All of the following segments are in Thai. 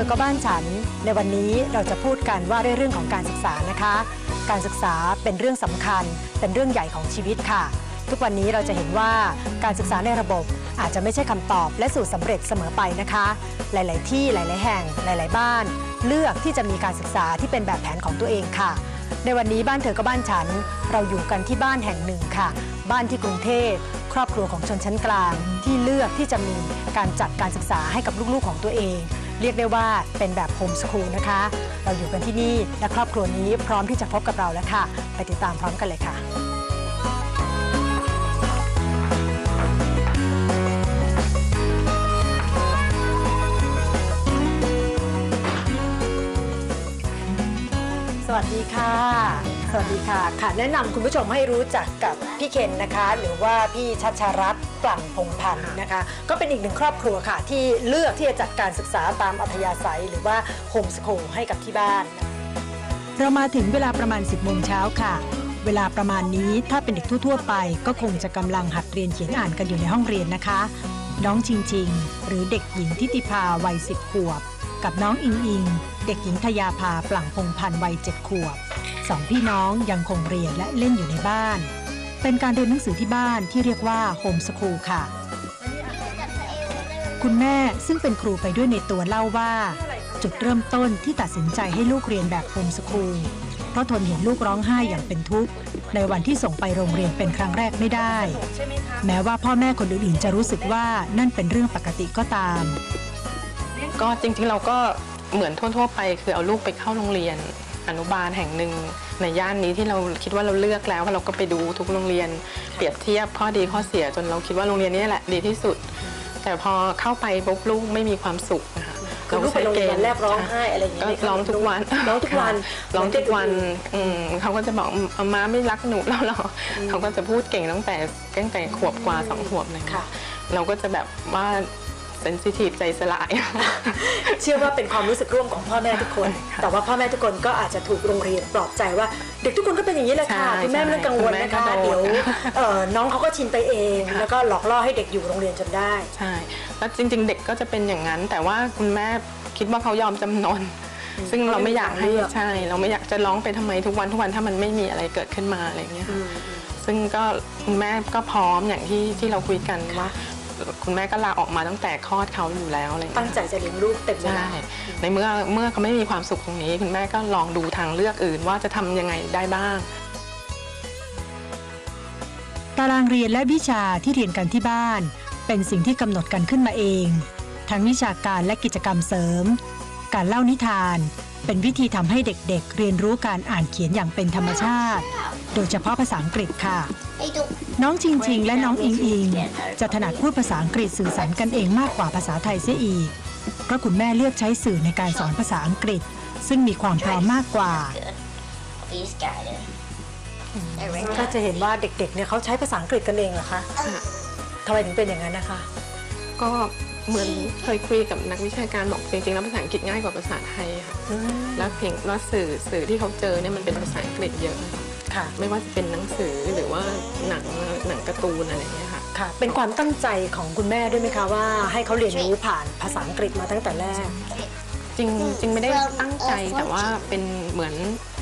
อก็บ้านฉัน ในวันนี้เราจะพูดกันว่าด้วยเรื่องของการศึกษานะคะ การศึกษาเป็นเรื่องสำคัญ เป็นเรื่องใหญ่ของชีวิตค่ะ ทุกวันนี้เราจะเห็นว่าการศึกษาในระบบอาจจะไม่ใช่คำตอบและสูตรสำเร็จเสมอไปนะคะ หลาย ๆ ที่หลาย ๆ แห่ง หลาย ๆ บ้าน เลือกที่จะมีการศึกษาที่เป็นแบบแผนของตัวเองค่ะ ในวันนี้บ้านเธอก็บ้านฉัน เราอยู่กันที่บ้านแห่งหนึ่งค่ะ บ้านที่กรุงเทพครอบครัวของชนชั้นกลาง ที่เลือกที่จะมีการจัดการศึกษาให้กับลูก ๆ ของตัวเอง เรียกได้ว่าเป็นแบบโฮมสคูลนะคะ เราอยู่กันที่นี่และครอบครัวนี้พร้อมที่จะพบกับเราแล้วค่ะ ไปติดตามพร้อมกันเลยค่ะสวัสดีค่ะ สวัสดีค่ะ ค่ะ แนะนำคุณผู้ชมให้รู้จักกับพี่เคนนะคะ หรือว่าพี่ชัชรัตน์กลั่นพงพันธ์นะคะ ก็เป็นอีกหนึ่งครอบครัวค่ะ ที่เลือกที่จะจัดการศึกษาตามอัธยาศัย หรือว่าโฮมสคูลให้กับที่บ้าน เรามาถึงเวลาประมาณ 10โมงเช้าค่ะ เวลาประมาณนี้ถ้าเป็นเด็กทั่ว ๆ ไป ก็คงจะกำลังหัดเรียนเขียนอ่านกันอยู่ในห้องเรียนนะคะ น้องชิงชิง หรือเด็กหญิงทิติภาวัย10ขวบ กับน้องอิงอิง เด็กหญิงทยาภาปลั่งพงพันธ์วัย7ขวบ สองพี่น้องยังคงเรียนและเล่นอยู่ในบ้าน เป็นการเรียนหนังสือที่บ้านที่เรียกว่าโฮมสคูลค่ะ คุณแม่ซึ่งเป็นครูไปด้วยในตัวเล่าว่า จุดเริ่มต้นที่ตัดสินใจให้ลูกเรียนแบบโฮมสคูลเพราะทนเห็นลูกร้องไห้อย่างเป็นทุกข์ในวันที่ส่งไปโรงเรียนเป็นครั้งแรกไม่ได้ แม้ว่าพ่อแม่คนอื่นๆจะรู้สึกว่านั่นเป็นเรื่องปกติก็ตาม ก็จริงๆเราก็เหมือนทั่วๆไป คือเอาลูกไปเข้าโรงเรียน อนุบาลแห่งหนึ่งในย่านนี้ที่เราคิดว่าเราเลือกแล้วเราก็ไปดูทุกโรงเรียน เปรียบเทียบข้อดีข้อเสียจนเราคิดว่าโรงเรียนนี้แหละดีที่สุด แต่พอเข้าไปปุ๊บลูกไม่มีความสุขนะคะคือลูกไปโรงเรียนแรกร้องไห้อะไรอย่างเงี้ยก็ไหมคะร้องทุกวันร้องทุกวันค่ะร้องทุกวันอืมเขาก็จะบอกอาม้าไม่รักหนูแล้วหรออเขาก็จะพูดเก่งตั้งแต่ตั้งแต่ขวบกว่าสองขวบเลยค่ะเราก็จะแบบว่าเซ นซิทีฟใจสลาย เชื่อว่าเป็นความรู้สึกร่วมของพ่อแม่ทุกคนค่ะแต่ว่าพ่อแม่ทุกคนก็อาจจะถูกโรงเรียนปลอบใจว่า เด็กทุกคนก็เป็นอย่างนี้แหละค่ะใช่คุณแม่ไม่ต้องกังวลคุณแม่นะคะก็โดนเดี๋ยวเอ่อน้องเขาก็ชินไปเองค่ะแล้วก็หลอกล่อให้เด็กอยู่โรงเรียนจนได้ ใช่ แล้วจริง ๆ เด็กก็จะเป็นอย่างนั้น แต่ว่าคุณแม่คิดว่าเขายอมจำนนซึ่งเราไม่อยากให้เลือกใช่ เราไม่อยากจะร้องไปทำไมทุกวันทุกวันถ้ามันไม่มีอะไรเกิดขึ้นมาอะไรอย่างเงี้ยค่ะซึ่งก็คุณแม่ก็พร้อมอย่างที่ที่เราคุยกันว่า คุณแม่ก็ลาออกมาตั้งแต่คลอดเขาอยู่แล้วอะไรอย่างตั้งเงี้ยใจจะเลี้ยงลูกเต็มเวใช่ลาในเมื่อเมื่อเขาไม่มีความสุขตรงนี้ คุณแม่ก็ลองดูทางเลือกอื่นว่าจะทำยังไงได้บ้าง ตารางเรียนและวิชาที่เรียนกันที่บ้าน เป็นสิ่งที่กำหนดกันขึ้นมาเอง ทั้งวิชาการและกิจกรรมเสริม การเล่านิทาน เป็นวิธีทำให้เด็กๆ เรียนรู้การอ่านเขียนอย่างเป็นธรรมชาติ โดยเฉพาะภาษาอังกฤษค่ะ น้องชิงชิงและน้องอิงอิง จะถนัดพูดภาษาอังกฤษสื่อสารกันเองมากกว่าภาษาไทยเสียอีก เพราะคุณแม่เลือกใช้สื่อในการสอนภาษาอังกฤษ ซึ่งมีความพร้อมมากกว่า He's got it. ก็จะเห็นว่าเด็กๆ เนี่ยเขาใช้ภาษาอังกฤษกันเองเหรอคะทำไมถึงเป็นอย่างนั้นนะคะ ก็เหมือนเคยคุยกับนักวิชาการบอกจริงๆแล้วภาษาอังกฤษง่ายกว่าภาษาไทยค่ะ แล้วเพียงว่าสื่อสื่อที่เขาเจอเนี่ยมันเป็นภาษาอังกฤษเยอะ ค่ะ ไม่ว่าจะเป็นหนังสือหรือว่าหนังหนังการ์ตูนอะไรอย่างเงี้ยค่ะค่ะ เป็นความตั้งใจของคุณแม่ด้วยไหมคะว่า ให้เขาเรียนรู้ผ่านภาษาอังกฤษมาตั้งแต่แรก จริงจริงไม่ได้ตั้งใจแต่ว่าเป็นเหมือน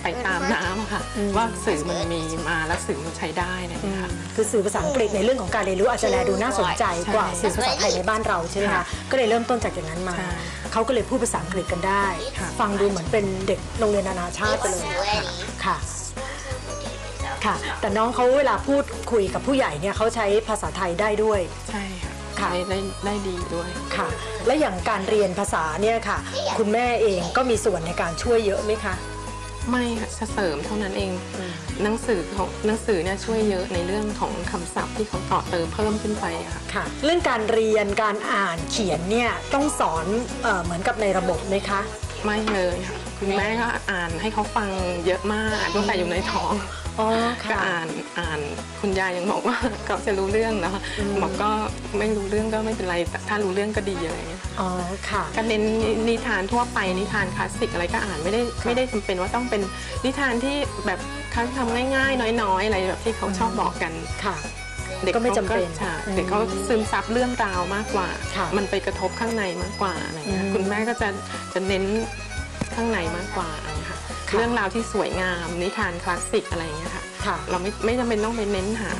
ไปตามน้ำอะค่ะอืมว่าสื่อมันมีมาแล้วสื่อมันใช้ได้อะไรอย่างเงี้ยค่ะคือสื่อภาษาอังกฤษในเรื่องของการเรียนรู้อาจจะแลดูน่าสนใจกว่าใช่สื่อภาษาไทยในบ้านเราใช่ไหมคะค่ะก็เลยเริ่มต้นจากอย่างนั้นมาใช่เขาก็เลยพูดภาษาอังกฤษกันได้ค่ะฟังดูเหมือนเป็นเด็กโรงเรียนนานาชาติไปเลย Sweaty. ค่ะ ค่ะ แต่น้องเขาเวลาพูดคุยกับผู้ใหญ่เนี่ยเขาใช้ภาษาไทยได้ด้วย ใช่ค่ะค่ะ ได้ได้ได้ดีด้วย ค่ะ และอย่างการเรียนภาษาเนี่ยค่ะ คุณแม่เองก็มีส่วนในการช่วยเยอะไหมคะ ไม่ค่ะจะเสริมเท่านั้นเอง หนังสือเขาหนังสือเนี่ยช่วยเยอะในเรื่องของคำศัพท์ที่เขาต่อเติมเพิ่มขึ้นไปอะค่ะ ค่ะ เรื่องการเรียนการอ่านเขียนเนี่ยต้องสอนเออเหมือนกับในระบบไหมคะ ไม่เลยค่ะคุณแม่ก็อ่านให้เขาฟังเยอะมากตั้งแต่อยู่ในท้อง อ๋อก็ค่ะ อ่านอ่านคุณยายยังบอกว่า เขาจะรู้เรื่องนะคะอืม บอกก็ไม่รู้เรื่องก็ไม่เป็นไรแต่ถ้ารู้เรื่องก็ดีอะไรเงี้ยอ๋อค่ะ ก็เน้นนิทานทั่วไปนิทานคลาสสิกอะไรก็อ่านไม่ได้ไม่ได้จำเป็นว่าต้องเป็นนิทานที่แบบเขาทำง่ายๆ น้อยๆ อะไรแบบที่เขาชอบบอกกัน ค่ะ เด็กก็ไม่จำเป็นใช่เด็กเขาซึมซับเรื่องราวมากกว่า ค่ะมันไปกระทบข้างในมากกว่าอะไรเงี้ยอืม คุณแม่ก็จะจะเน้นข้างในมากกว่าอะไร เงี้ยค่ะค่ะเรื่องราวที่สวยงาม นิทานคลาสสิกอะไรเงี้ยค่ะค่ะเราไม่ไม่จำเป็นต้องไปเน้นหา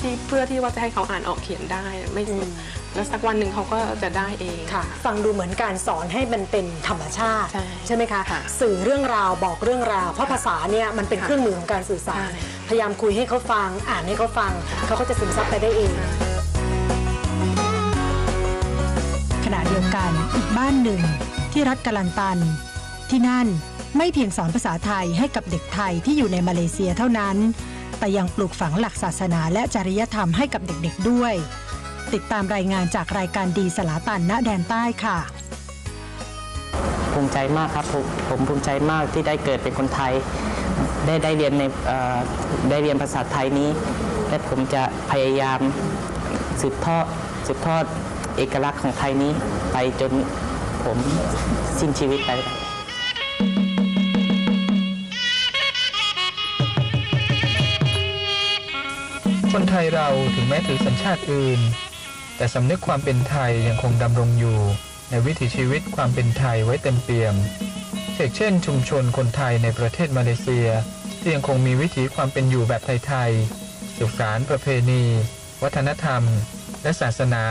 ที่เพื่อที่ว่าจะให้เขาอ่านออกเขียนได้ไม่อืมแล้วสักวันหนึ่งเขาก็จะได้เองค่ะ ฟังดูเหมือนการสอนให้มันเป็นธรรมชาติ ใช่ไหมคะค่ะสื่อเรื่องราวบอกเรื่องราว เพราะภาษาเนี่ยมันเป็นค่ะเครื่องมือของการสื่อสารใช่พยายามคุยให้เขาฟัง อ่านให้เขาฟัง เขาก็จะซึมซับไปได้เองขณะเดียวกันอีกบ้านหนึ่งที่รัฐกาลันตัน ที่นั่น ไม่เพียงสอนภาษาไทยให้กับเด็กไทยที่อยู่ในมาเลเซียเท่านั้น แต่ยังปลูกฝังหลักศาสนาและจริยธรรมให้กับเด็กๆด้วย ติดตามรายงานจากรายการดีสลาตันณแดนใต้ค่ะ ภูมิใจมากครับผมผมภูมิใจมากที่ได้เกิดเป็นคนไทย ได้ได้เรียนในได้เรียนภาษาไทยนี้ และผมจะพยายามสืบทอดสืบทอดเอกลักษณ์ของไทยนี้ไปจนผมสิ้นชีวิตไป คนไทยเราถึงแม้ถือสัญชาติอื่น แต่สำนึกความเป็นไทยยังคงดำรงอยู่ ในวิถีชีวิตความเป็นไทยไว้เต็มเปี่ยมเช่นเช่น ชุมชนคนไทยในประเทศมาเลเซีย ที่ยังคงมีวิถีความเป็นอยู่แบบไทยๆสืบสารประเพณี วัฒนธรรม และศาสนา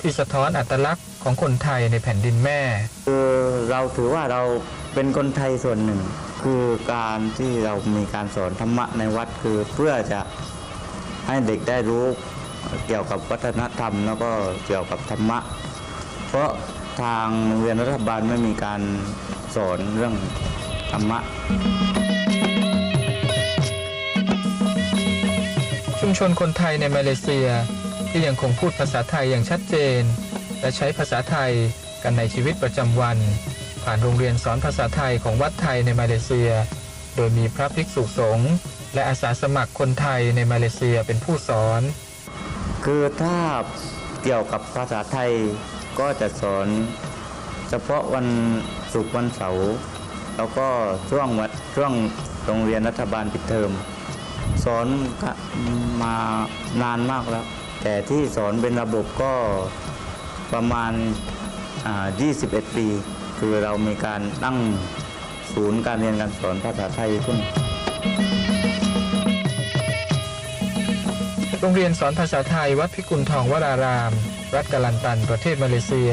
ที่สะท้อนอัตลักษณ์ของคนไทยในแผ่นดินแม่คือเราถือว่าเราเป็นคนไทยส่วนหนึ่ง คือการที่เรามีการสอนธรรมะในวัดคือเพื่อจะ ให้เด็กได้รู้เกี่ยวกับวัฒนธรรม แล้วก็เกี่ยวกับธรรมะ เพราะทางโรงเรียนรัฐบาลไม่มีการสอนเรื่องธรรมะ ชุมชนคนไทยในมาเลเซียที่ยังคงพูดภาษาไทยอย่างชัดเจน และใช้ภาษาไทยกันในชีวิตประจำวัน ผ่านโรงเรียนสอนภาษาไทยของวัดไทยในมาเลเซีย โดยมีพระภิกษุสงฆ์ และอาสาสมัครคนไทยในมาเลเซียเป็นผู้สอน คือถ้าเกี่ยวกับภาษาไทยก็จะสอน เฉพาะวันศุกร์วันเสาร์แล้วก็ช่วงวัดช่วงโรงเรียนรัฐบาลปิดเทอมสอนมานานมากแล้ว แต่ที่สอนเป็นระบบก็ประมาณ 21 ปี คือเรามีการตั้งศูนย์การเรียนการสอนภาษาไทยขึ้น โรงเรียนสอนภาษาไทยวัดพิกุลทองวราราม รัฐกาลันตันประเทศมาเลเซีย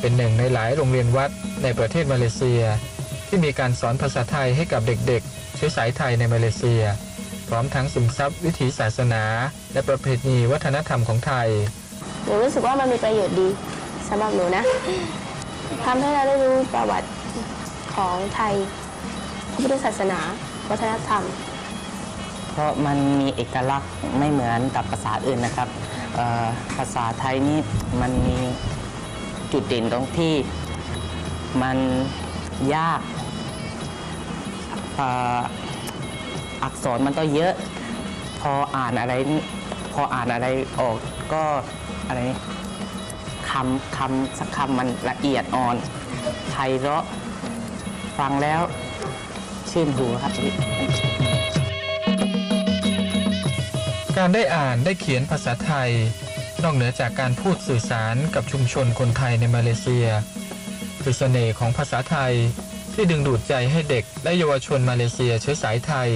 เป็นหนึ่งในหลายโรงเรียนวัดในประเทศมาเลเซีย ที่มีการสอนภาษาไทยให้กับเด็กๆ เชื้อสายไทยในมาเลเซีย พร้อมทั้งซึมซับวิถีศาสนา และประเพณีวัฒนธรรมของไทยหนูรู้สึกว่ามันมีประโยชน์ดีสำหรับหนูนะทำให้เราได้รู้ประวัติของไทยพระพุทธศาสนา วัฒนธรรม เพราะมันมีเอกลักษณ์ไม่เหมือนกับภาษาอื่นนะครับภาษาไทยนี่มันมีจุดเด่นตรงที่มันยากอักษรมันก็เยอะ พออ่านอะไร พออ่านอะไรออกก็อะไรคำคำสักคำมันละเอียดอ่อนไพเราะฟังแล้วชื่นหูครับ การได้อ่านได้เขียนภาษาไทย นอกเหนือจากการพูดสื่อสารกับชุมชนคนไทยในมาเลเซียคือเสน่ห์ของภาษาไทยที่ดึงดูดใจให้เด็กและเยาวชนมาเลเซียเชื้อสายไทย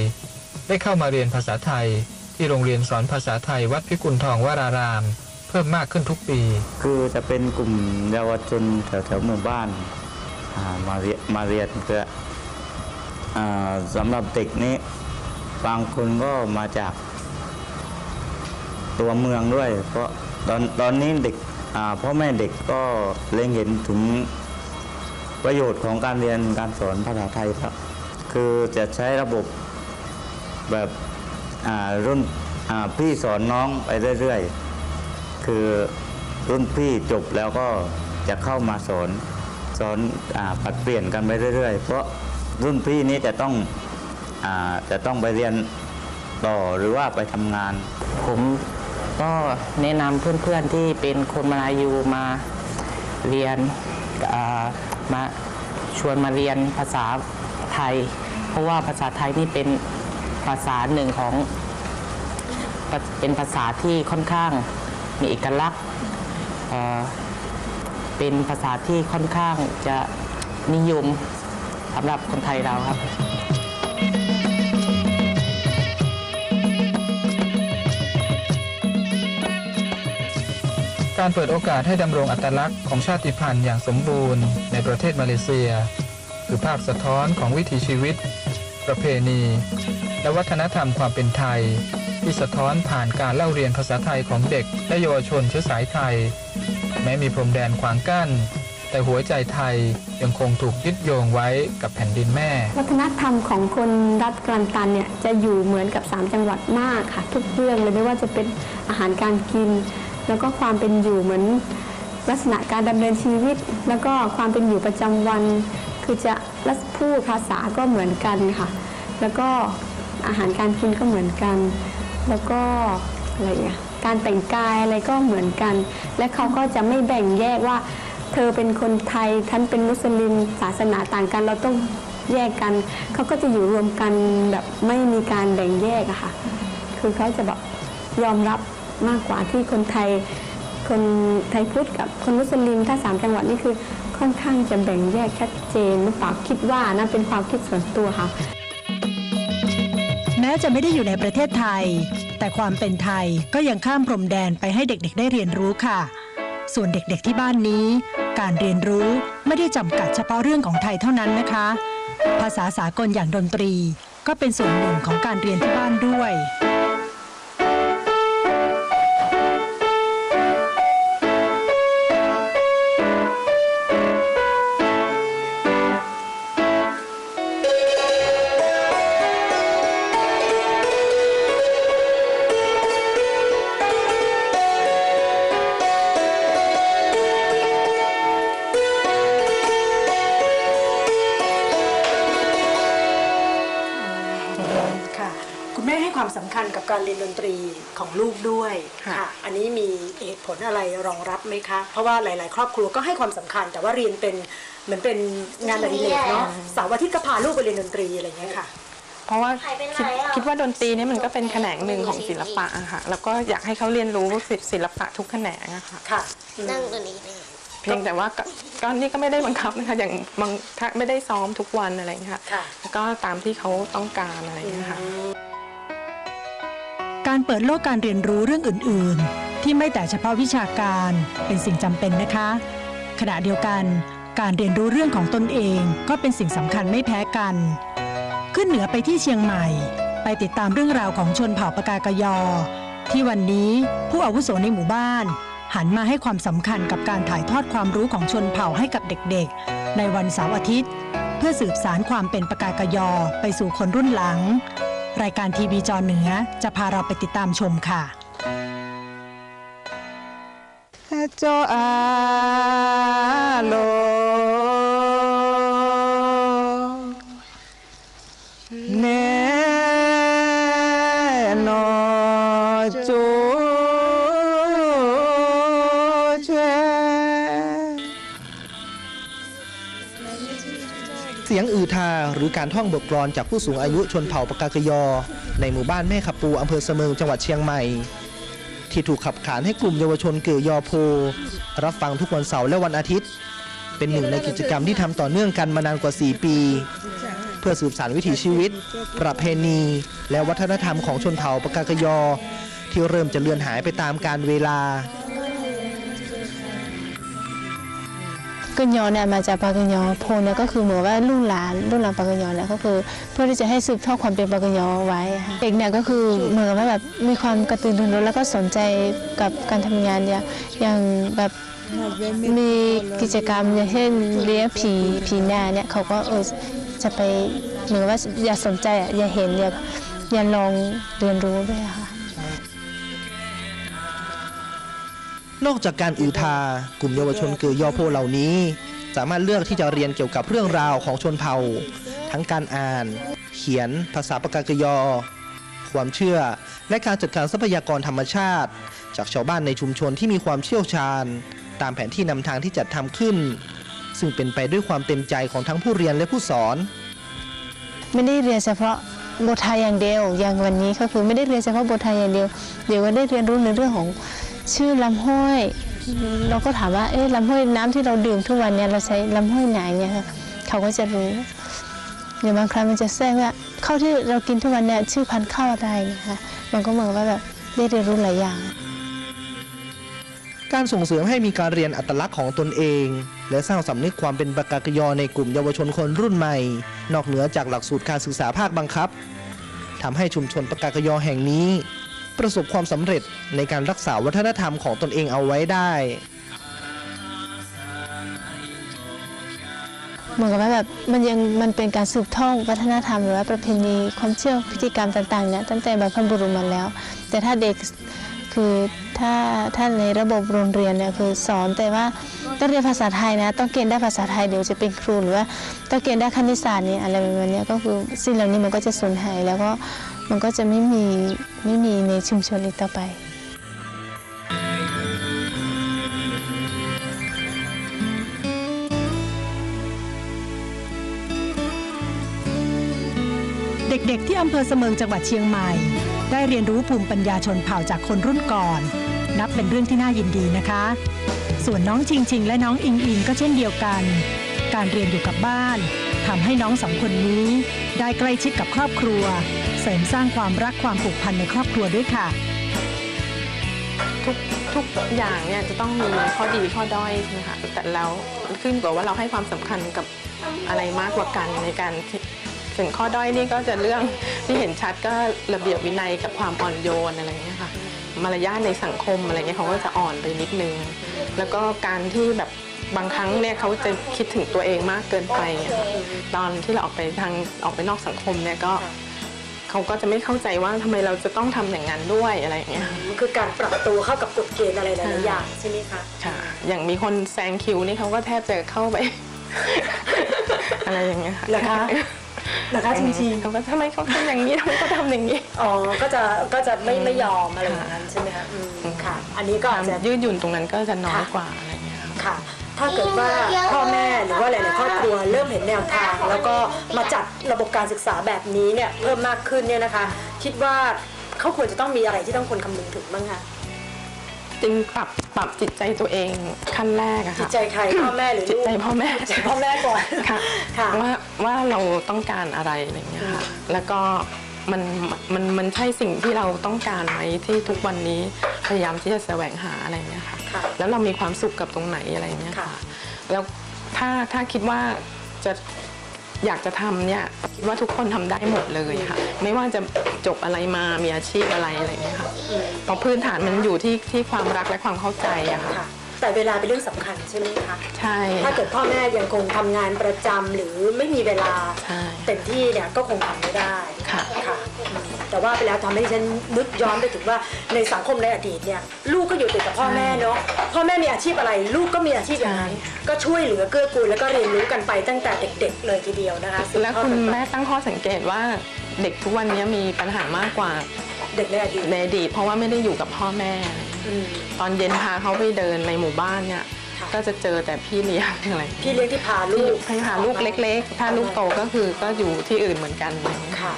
ได้เข้ามาเรียนภาษาไทย ที่โรงเรียนสอนภาษาไทยวัดพิกุลทองวราราม เพิ่มมากขึ้นทุกปี คือจะเป็นกลุ่มเยาวชนแถวๆหมู่บ้านมาเรียนมาเรียนเพื่อสำหรับเด็กนี้บางคนก็มาจาก ตัวเมืองด้วย เพราะตอนตอนนี้เด็กพ่อแม่เด็กก็เล็งเห็นถึงประโยชน์ของการเรียนการสอนภาษาไทยครับ คือจะใช้ระบบแบบรุ่นพี่สอนน้องไปเรื่อยๆ คือรุ่นพี่จบแล้วก็จะเข้ามาสอนสอนอผัดเปลี่ยนกันไปเรื่อย ๆ เพราะรุ่นพี่นี้จะต้องอจะต้องไปเรียนต่อหรือว่าไปทำงาน ผม ก็แนะนำเพื่อนๆที่เป็นคนมาลายูมาเรียนมาชวนมาเรียนภาษาไทย เพราะว่าภาษาไทยนี่เป็นภาษาหนึ่งของเป็นภาษาที่ค่อนข้างมีเอกลักษณ์เป็นภาษาที่ค่อนข้างจะนิยมสำหรับคนไทยเราครับ การเปิดโอกาสให้ดำรงอัตลักษณ์ของชาติพันธุ์อย่างสมบูรณ์ในประเทศมาเลเซีย คือภาพสะท้อนของวิถีชีวิต ประเพณี และวัฒนธรรมความเป็นไทย ที่สะท้อนผ่านการเล่าเรียนภาษาไทยของเด็กและเยาวชนเชื้อสายไทย แม้มีพรมแดนขวางกั้น แต่หัวใจไทยยังคงถูกยึดโยงไว้กับแผ่นดินแม่ วัฒนธรรมของคนรัฐกรันตันเนี่ยจะอยู่เหมือนกับ 3 จังหวัดมากค่ะ ทุกเรื่องเลยไม่ว่าจะเป็นอาหารการกิน แล้วก็ความเป็นอยู่เหมือนลักษณะการดำเนินชีวิต แล้วก็ความเป็นอยู่ประจำวัน คือจะรัพูดภาษาก็เหมือนกันค่ะ แล้วก็อาหารการกินก็เหมือนกัน แล้วก็อะไรอะการแต่งกายอะไรก็เหมือนกัน และเขาก็จะไม่แบ่งแยกว่า เธอเป็นคนไทยท่านเป็นมุสลิมศาสนาต่างกัน เราต้องแยกกัน เขาก็จะอยู่รวมกันแบบไม่มีการแบ่งแยกอะค่ะ คือเขาจะแบบยอมรับ มากกว่าที่คนไทย คนไทยพุทธกับคนมุสลิมถ้าสามจังหวัดนี่คือค่อนข้างจะแบ่งแยกชัดเจนหรือเปล่าคิดว่านะเป็นความคิดส่วนตัวค่ะ แม้จะไม่ได้อยู่ในประเทศไทย แต่ความเป็นไทยก็ยังข้ามพรมแดนไปให้เด็กๆ ได้เรียนรู้ค่ะ ส่วนเด็กๆที่บ้านนี้ การเรียนรู้ไม่ได้จำกัดเฉพาะเรื่องของไทยเท่านั้นนะคะ ภาษาสากลอย่างดนตรี ก็เป็นส่วนหนึ่งของการเรียนที่บ้านด้วย ลอะไรรองรับไหมคะ เพราะว่าหลาย ๆ ครอบครัวก็ให้ความสำคัญ แต่ว่าเรียนเป็นเหมือนเป็นงานอดิเรกเนาะเสาร์อาทิตย์ก็พาลูกไปเรียนดนตรีอะไรอย่างเงี้ยค่ะเพราะว่าหายไปไหนคิดอะคิดว่าดนตรีเนี่ยมันก็เป็นแขนงหนึ่งของศิลปะอะค่ะ แล้วก็อยากให้เขาเรียนรู้ศิลปะทุกแขนงอะค่ะค่ะอืมนั่งตัวนี้ไปเพียงแต่ว่าก็ก็นี่ก็ไม่ได้บังคับนะคะอย่างบางถ้าไม่ได้ซ้อมทุกวันอะไรอย่างเงี้ยค่ะค่ะแล้วก็ตามที่เขาต้องการอะไรอย่างเงี้ยค่ะการเปิดโลกการเรียนรู้เรื่องอื่น ๆ ที่ไม่แต่เฉพาะวิชาการเป็นสิ่งจำเป็นนะคะ ขณะเดียวกันการเรียนรู้เรื่องของตนเองก็เป็นสิ่งสำคัญไม่แพ้กัน ขึ้นเหนือไปที่เชียงใหม่ ไปติดตามเรื่องราวของชนเผ่าปากากยอ ที่วันนี้ผู้อาวุโสในหมู่บ้าน หันมาให้ความสำคัญกับการถ่ายทอดความรู้ของชนเผ่าให้กับเด็กๆ ในวันเสาร์อาทิตย์ เพื่อสืบสารความเป็นปากากยอไปสู่คนรุ่นหลัง รายการทีวีจอเหนือจะพาเราไปติดตามชมค่ะ โจอาโลเนโนจูเจเสียงอือทาหรือการท่องบทกลอนจากผู้สูงอายุชนเผ่าปากากยอ ในหมู่บ้านแม่ขับปูอำเภอเสมิงจังหวัดเชียงใหม่ ที่ถูกขับขานให้กลุ่มเยาวชนเกือยอโพรับฟังทุกวันเสาร์และวันอาทิตย์ เป็นหนึ่งในกิจกรรมที่ทำต่อเนื่องกันมานานกว่า 4 ปี เพื่อสืบสานวิถีชีวิต ประเพณี และวัฒนธรรมของชนเผ่าปากากยอ ที่เริ่มจะเลือนหายไปตามกาลเวลา กึนยอเนี่ยมาจากปากกยอโพเนี่ยก็คือเหมือนว่าลูกหลานลูกหลานปากกยอเนี่ยก็คือเพื่อที่จะให้สืบทอดความเป็นปากกยอไว้ค่ะเด็กเนี่ยก็คือเหมือนว่าแบบมีความกระตือรือร้นแล้วก็สนใจกับการทำงานอย่างอย่างแบบมีกิจกรรมอย่างเช่นเลี้ยงผีผีนาเนี่ยเขาก็เออจะไปเหมือนว่าอย่าสนใจอะอย่าเห็นอย่าอย่าลองเรียนรู้ด้วยค่ะ นอกจากการอือทากลุ่มเยาวชนเกือยอโพเหล่านี้ สามารถเลือกที่จะเรียนเกี่ยวกับเรื่องราวของชนเผ่า ทั้งการอ่าน เขียน ภาษาปากากยอ ความเชื่อ และการจัดการทรัพยากรธรรมชาติ จากชาวบ้านในชุมชนที่มีความเชี่ยวชาญ ตามแผนที่นำทางที่จัดทำขึ้น ซึ่งเป็นไปด้วยความเต็มใจของทั้งผู้เรียนและผู้สอน ไม่ได้เรียนเฉพาะบทไทยอย่างเดียว อย่างวันนี้ก็คือไม่ได้เรียนเฉพาะบทไทยอย่างเดียว เดี๋ยวก็ได้เรียนรู้ในเรื่องของ ชื่อลำห้วย เราก็ถามว่าเอ๊ะลำห้วยน้ำที่เราดื่มทุกวันเนี่ยเราใช้ลำห้วยไหนเนี่ยค่ะเขาก็จะรู้อย่างบางครั้งมันจะแทรกว่าข้าวที่เรากินทุกวันเนี่ยชื่อพันธุ์ข้าวอะไรนะคะมันก็เหมือนว่าแบบได้เรียนรู้หลายอย่าง การส่งเสริมให้มีการเรียนอัตลักษณ์ของตนเอง และสร้างสำนึกความเป็นปากากยอในกลุ่มเยาวชนคนรุ่นใหม่ นอกเหนือจากหลักสูตรการศึกษาภาคบังคับทำให้ชุมชนปากากยอแห่งนี้ ประสบความสำเร็จในการรักษาวัฒนธรรมของตนเองเอาไว้ได้เหมือนกับว่าแบบมันยังมันเป็นการสืบทอดวัฒนธรรมหรือว่าประเพณีความเชื่อพิธีกรรมต่างๆเนี่ยตั้งแต่บรรพบุรุษมาแล้ว แต่ถ้าเด็กคือถ้าถ้าในระบบโรงเรียนเนี่ยคือสอนแต่ว่าต้องเรียนภาษาไทยนะ ต้องเกณฑ์ได้ภาษาไทยเดี๋ยวจะเป็นครูหรือว่าต้องเกณฑ์ได้คณิตศาสตร์เนี่ยอะไรแบบนี้ก็คือสิ่งเหล่านี้มันก็จะสูญหายแล้วก็ มันก็จะไม่มีไม่มีในชุมชนอีกต่อไป เด็กๆ ที่อำเภอเสมิงจังหวัดเชียงใหม่ ได้เรียนรู้ภูมิปัญญาชนเผ่าจากคนรุ่นก่อน นับเป็นเรื่องที่น่ายินดีนะคะ ส่วนน้องชิงชิงและน้องอิงอิงก็เช่นเดียวกัน การเรียนอยู่กับบ้าน ทำให้น้องสองคนนี้ได้ใกล้ชิดกับครอบครัว เสริมสร้างความรักความผูกพันในครอบครัวด้วยค่ะ ทุกทุกอย่างเนี่ยจะต้องมีข้อดีข้อด้อยใช่ไหมคะแต่แล้วขึ้นกับว่าเราให้ความสำคัญกับอะไรมากกว่ากันในการถึงข้อด้อยนี่ก็จะเรื่องที่เห็นชัดก็ระเบียบวินัยกับความอ่อนโยนอะไรเงี้ยค่ะมารยาทในสังคมอะไรเงี้ยเขาก็จะอ่อนไปนิดนึง แล้วก็การที่แบบ บางครั้งเนี่ยเขาจะคิดถึงตัวเองมากเกินไปอะค่ะตอนที่เราออกไปทางออกไปนอกสังคมเนี่ยก็เขาก็จะไม่เข้าใจว่าทำไมเราจะต้องทำอย่างนั้นด้วยอะไรอย่างเงี้ยมันคือการปรับตัวเข้ากับกฎเกณฑ์อะไรหลายๆอย่างใช่ไหมคะค่ะ อย่างมีคนแซงคิวนี่เขาก็แทบจะเข้าไป อะไรอย่างเงี้ยค่ะเหรอคะเหรอคะจริงเขาก็ทำไมเขาทำอย่างนี้ทำไมเขาทำอย่างนี้ๆอ๋อ ก็จะก็จะไม่ไม่ยอมอะไรอย่างนั้นใช่ไหมคะอืมค่ะ อันนี้ก็คอาจวามจะยืดหยุ่นตรงนั้นก็จะน้อยกว่าอะไรอย่างเงี้ยค่ะค่ะ ถ้าเกิดว่าพ่อแม่หรือว่าหลายๆครอบครัวเริ่มเห็นแนวทาง แล้วก็มาจัดระบบการศึกษาแบบนี้เนี่ยเพิ่มมากขึ้นเนี่ยนะคะ คิดว่าเขาควรจะต้องมีอะไรที่ต้องควรคำนึงถึงบ้างคะจริงปรับปรับจิตใจตัวเองขั้นแรกอะจิตค่ะใจใครพ่อแม่หรือจิตลูกใจพ่อแม่จิตใจพ่อแม่ก่อนค่ะ ค่ะ ว่าว่าเราต้องการอะไรอะไรอย่างเงี้ยค่ะแล้วก็ มันมันมันใช่สิ่งที่เราต้องการไหมที่ทุกวันนี้พยายามที่จะแสวงหาอะไรอย่างเงี้ยค่ะค่ะ แล้วเรามีความสุขกับตรงไหนอะไรอย่างเงี้ยค่ะค่ะ แล้วถ้าถ้าคิดว่าจะอยากจะทำเนี่ยคิดว่าทุกคนทำได้หมดเลยค่ะ ไม่ว่าจะจบอะไรมามีอาชีพอะไรอะไรอย่างเงี้ยค่ะเพราะพื้นฐานมันอยู่ที่ที่ความรักและความเข้าใจอะค่ะ ค่ะ แต่เวลาเป็นเรื่องสำคัญใช่ไหมคะใช่ ถ้าเกิดพ่อแม่ยังคงทำงานประจำหรือไม่มีเวลาใช่เต็มที่เนี่ยก็คงทำไม่ได้ค่ะค่ะอืมแต่ว่าไปแล้วทำให้ฉันนึกย้อนไปถึงว่าในสังคมในอดีตเนี่ยลูกก็อยู่ติดกับพ่อแม่เนาะพ่อแม่มีอาชีพอะไร ลูกก็มีอาชีพอย่างนั้นก็ช่วยเหลือเกื้อกูลแล้วก็เรียนรู้กันไปตั้งแต่เด็ก ๆ เลยทีเดียวนะคะสืบแล้วทอดคุณกันไปแม่ตั้งข้อสังเกตว่าเด็กทุกวันนี้มีปัญหามากกว่าเด็กในอดีตในอดีตเพราะว่าไม่ได้อยู่กับพ่อแม่อืม ตอนเย็นพาเขาไปเดินในหมู่บ้านเนี่ยค่ะก็จะเจอแต่พี่เลี้ยงอะไรพี่เลี้ยงที่พาลูที่กให้พาลูกเล็ก ๆ ถ้าลูกโตก็คือก็อยู่ที่อื่นเหมือนกันอะไรอย่างเงี้ยค่ะ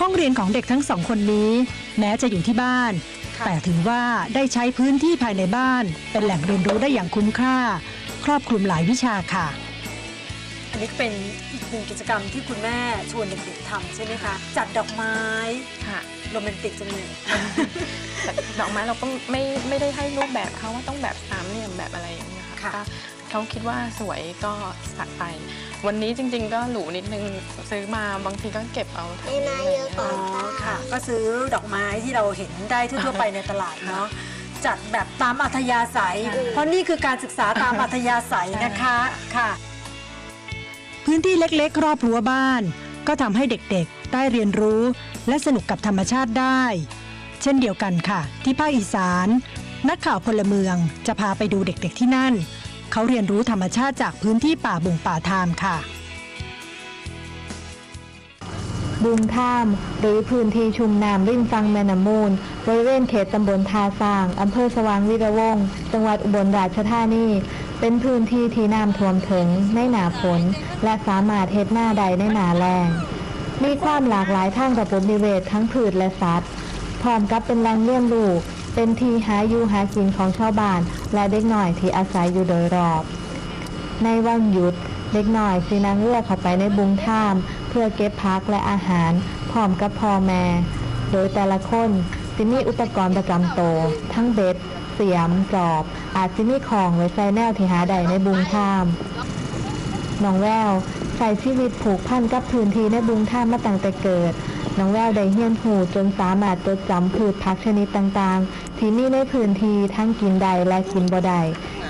ห้องเรียนของเด็กทั้งสองคนนี้ แม้จะอยู่ที่บ้าน แต่ถือว่าได้ใช้พื้นที่ภายในบ้าน เป็นแหล่งเรียนรู้ได้อย่างคุ้มค่า ครอบคลุมหลายวิชาค่ะ อันนี้เป็นอีกหนึ่งกิจกรรมที่คุณแม่ชวนเด็กๆทำใช่ไหมคะ จัดดอกไม้ค่ะ โรแมนติกจังเลยแต่ดอกไม้เราก็ไม่ไม่ได้ให้รูปแบบเขาว่าต้องแบบสามเหลี่ยมแบบอะไรอย่างเงี้ยค่ะค่ะถ้าเขาคิดว่าสวยก็สักไป วันนี้จริง ๆ ก็หรูนิดนึงซื้อมาบางทีก็เก็บเอาทั้งนี้อะไรอย่างเงี้ยอ๋อค่ะค่ะ ก็ซื้อดอกไม้ที่เราเห็นได้ทั่วๆไปในตลาดเนาะจัดแบบตามอัธยาศัย เพราะนี่คือการศึกษาตามอัธยาศัยนะคะค่ะ พื้นที่เล็กๆ รอบรั้วบ้าน ก็ทำให้เด็กๆ ได้เรียนรู้ และสนุกกับธรรมชาติได้ เช่นเดียวกันค่ะ ที่ภาคอีสาน นักข่าวพลเมืองจะพาไปดูเด็กๆที่นั่น เขาเรียนรู้ธรรมชาติจากพื้นที่ป่าบุงป่าทามค่ะบุงท่าม หรือพื้นที่ชุมน้ำริมฝั่งแม่น้ำมูล บริเวณเขตตำบลทาสร้างอำเภอสว่างวีระวงศ์จังหวัดอุบลราชธานี เป็นเป็นพื้นที่ที่น้ำท่วมถึงในหนาฝนและสามารถเฮ็ดหน้าใดในหนาแรง มีความหลากหลายทางระบบนิเวศทั้งพืชและสัตว์ พร้อมกับเป็นแหล่งเลี้ยงลูก เป็นที่หาอยู่หากินของชาวบ้าน และเด็กหน่อยที่อาศัยอยู่โดยรอบ ในวันหยุดเด็กหน่อยสินางเรือเข้าไปในบุงท่าม เพื่อเก็บพักและอาหาร พร้อมกับพ่อแม่ โดยแต่ละคนสิมีอุปกรณ์ประจำตัวทั้งเบ็ด เสียม จอบ อาจสิมีของไว้ใส่แนวที่หาใดในบุงท่ามน้องแวว ใส่ชีวิตผูกพันกับพื้นที่ในบุงท่ามมาตั้งแต่เกิด น้องแววได้เฮียนหูจนสามารถจดจำพืชผักชนิดต่างๆ ที่มีในพื้นที่ทั้งกินใดและกินบ่ได้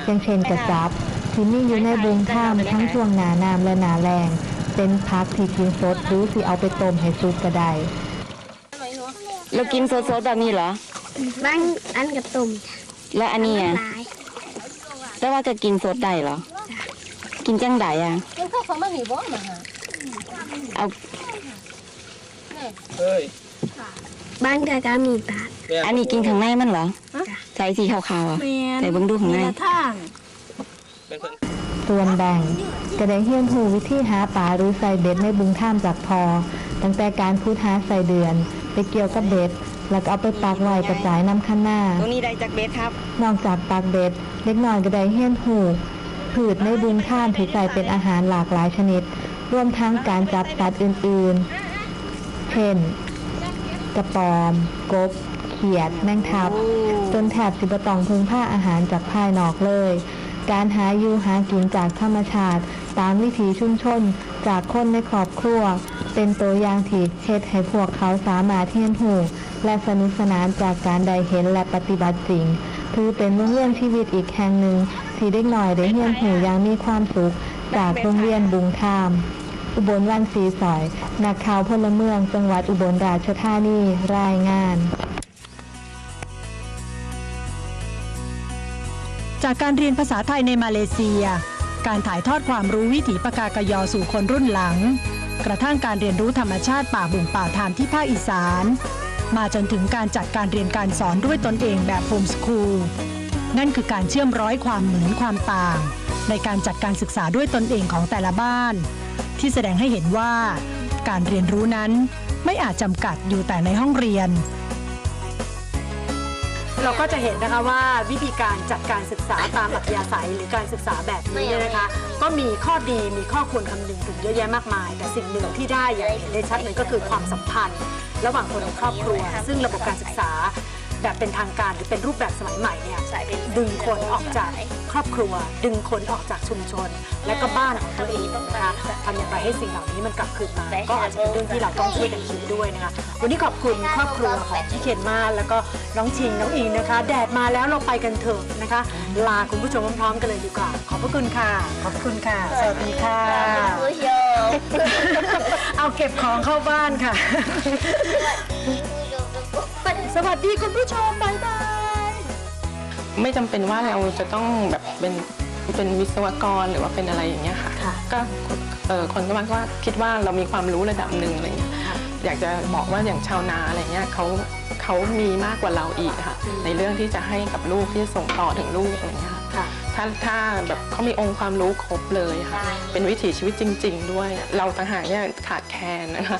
อย่างเช่นกระจับ ที่มีอยู่ในบุงท่ามทั้งช่วงหนาน้ำและหนาแรงเป็นผักที่กินสดหรือสิเอาไปต้มให้ซุปก็ได้เรากินสดๆแบบนี้เหรอ บางอันกับตุ่มแล้วอันนี้อะหลายแต่ว่าก็กินสดได้เหรอ กินจังไดอะยังพวกเขามาหนีบ่มาหาเอาบางก็ก็มีปากอันนี้กินข้างในมันเหรอใส่สีขาวๆอะใส่เบิ่งดูข้างในทางส่วนแบ่งก็ได้เฮียนหูวิธีหาปลาหรือใส่เบ็ดในบุงท่ามจากพอ ตั้งแต่การพูดหาใส่เดือน ไปเกี่ยวกับเบ็ดแล้วก็เอาไปปักไว้กระจายน้ำข้างหน้าตรงนี้ได้จากเบสครับ นอกจากปักเบ็ดเล็กน้อยก็ได้เฮียนหู ผืดในบุงท่ามที่ใส่เป็นอาหารหลากหลายชนิด รวมทั้งการจับสัตว์อื่นๆ เช่น กระปอม กบ เขียด แมงทับ จนแถบสิบตองพึงผ้าอาหารจากภายนอกเลย การหาอยู่หากินจากธรรมชาติ ตามวิถีชุมชนจากคนในครอบครัว เป็นตัวอย่างที่เฮ็ดให้พวกเขาสามารถเทียนหูและสนุกสนานจากการได้เห็นและปฏิบัติจริงถือเป็นโรงเรียนชีวิตอีกแห่งหนึ่ง ที่เด็กหน่อยได้เรียนหูอย่างมีความสุขจากโรงเรียนบุงทาม อุบลวันศรีสอย นักข่าวพลเมือง จังหวัดอุบลราชธานีรายงานจากการเรียนภาษาไทยในมาเลเซีย การถ่ายทอดความรู้วิถีปากากยอสู่คนรุ่นหลัง กระทั่งการเรียนรู้ธรรมชาติป่าบุ่งป่าทานที่ภาคอีสาน มาจนถึงการจัดการเรียนการสอนด้วยตนเองแบบโฮมสคูล นั่นคือการเชื่อมร้อยความเหมือนความต่าง ในการจัดการศึกษาด้วยตนเองของแต่ละบ้าน ที่แสดงให้เห็นว่า การเรียนรู้นั้นไม่อาจจำกัดอยู่แต่ในห้องเรียน เราก็จะเห็นนะคะว่าวิธีการจัดการศึกษาตามอัธยาศัยหรือการศึกษาแบบนี้นะคะ ก็มีข้อดีมีข้อควรคำนึงถึงเยอะแยะมากมาย แต่สิ่งหนึ่งที่ได้อย่างเห็นได้ชัดเลยก็คือความสัมพันธ์ ระหว่างคนในครอบครัว ซึ่งระบบการศึกษา แบบเป็นทางการหรือเป็นรูปแบบสมัยใหม่เนี่ยดึงคนออกจากครอบครัว ดึงคนออกจากชุมชน และก็บ้านของตัวเองนะคะทำอย่างไรให้สิ่งเหล่านี้มันกลับคืนมา ก็อาจจะเป็นเรื่องที่เราต้องช่วยกันคิดด้วยนะคะวันนี้ขอบคุณครอบครัวของพี่เคนมากแล้วก็น้องชิงน้องอิงนะคะ แดดมาแล้วเราไปกันเถอะนะคะ ลาคุณผู้ชมพร้อมๆกันเลยดีกว่า ขอบพระคุณค่ะ ขอบคุณค่ะ สวัสดีค่ะผู้ชมเอาเก็บของเข้าบ้านค่ะ สวัสดีคุณผู้ชมบ๊ายบาย ไม่จำเป็นว่าเราจะต้องแบบเป็นเป็นวิศวกรหรือว่าเป็นอะไรอย่างเงี้ยค่ะ ค่ะ ก็เออคนก็มักว่าคิดว่าเรามีความรู้ระดับหนึ่งอะไรเงี้ยอยากจะบอกว่าอย่างชาวนาอะไรเงี้ยเขาเขามีมากกว่าเราอีกค่ะ ในเรื่องที่จะให้กับลูกที่จะส่งต่อถึงลูกอะไรเงี้ยค่ะ ค่ะ ถ้าถ้าแบบเขามีองค์ความรู้ครบเลยค่ะ เป็นวิถีชีวิตจริง ๆ ด้วย เราต่างหากเนี่ยขาดแคลนนะคะ